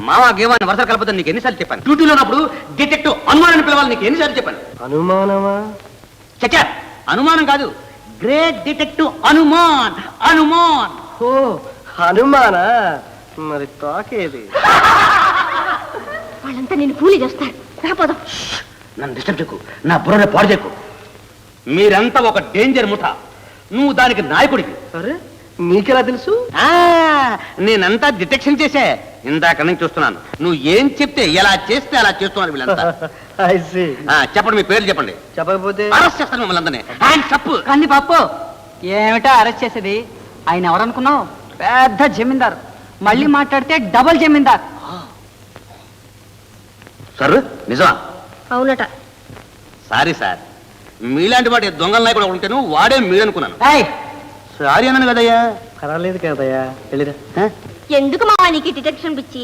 మామ గేవాన్ని వరుస కలపదని నీకు ఎన్నిసార్లు చెప్పాను? డ్యూటీలో ఉన్నప్పుడు డిటెక్టివ్ అనుమానాన్ని పిలవాలి నీకు ఎన్నిసార్లు చెప్పాను? అనుమానమా? చచ్చా అనుమానం కాదు. Great detective అనుమాన్ అనుమాన్. ఓ హనుమానా మరి తోకేది? వాళ్ళంతా నేను కూలి చేస్తారు. రాపోదాం నన్ను డిస్టర్బ్ చేయకు. నా బుర్ర పాడు చేయకు. మీరంతా ఒక డేంజర్ ముఠ. నువ్వు దానికి నాయకుడివి. అరే నీకెలా తెలుసు? ఆ, నేనంతా డిటెక్షన్ చేసే ఇందాక నుంచి చూస్తున్నాను. నువ్వు ఏం చెప్తే ఎలా చేస్తే అలా చేస్తున్నారు వీళ్ళంతా. ఆ, చెప్పండి మీ పేర్లు చెప్పండి. చెప్పకపోతే? అరెస్ట్ చేస్తాను మిమ్మల్ని అందరినీ. అప్ కంది పప్పు. ఏమిటా అరెస్ట్ చేసేది? ఆయన ఎవరనుకున్నావు? పెద్ద జమీందారు. మళ్ళీ మాట్లాడితే డబల్ జమీందార్. సార్ నిజమా? అవునట. Sorry sir. మీలాంటి వాడి దొంగల నాయకుడు ఒకడు ఉంటేను వాడే మీరనుకున్నాను. ఏయ్! సారీ అన్నాను కదయ్యా. పర్వాలేదు కదయ్యా. వెళ్ళిరా? ఎందుకు మావా నీకు డిటెక్షన్ పిచ్చి?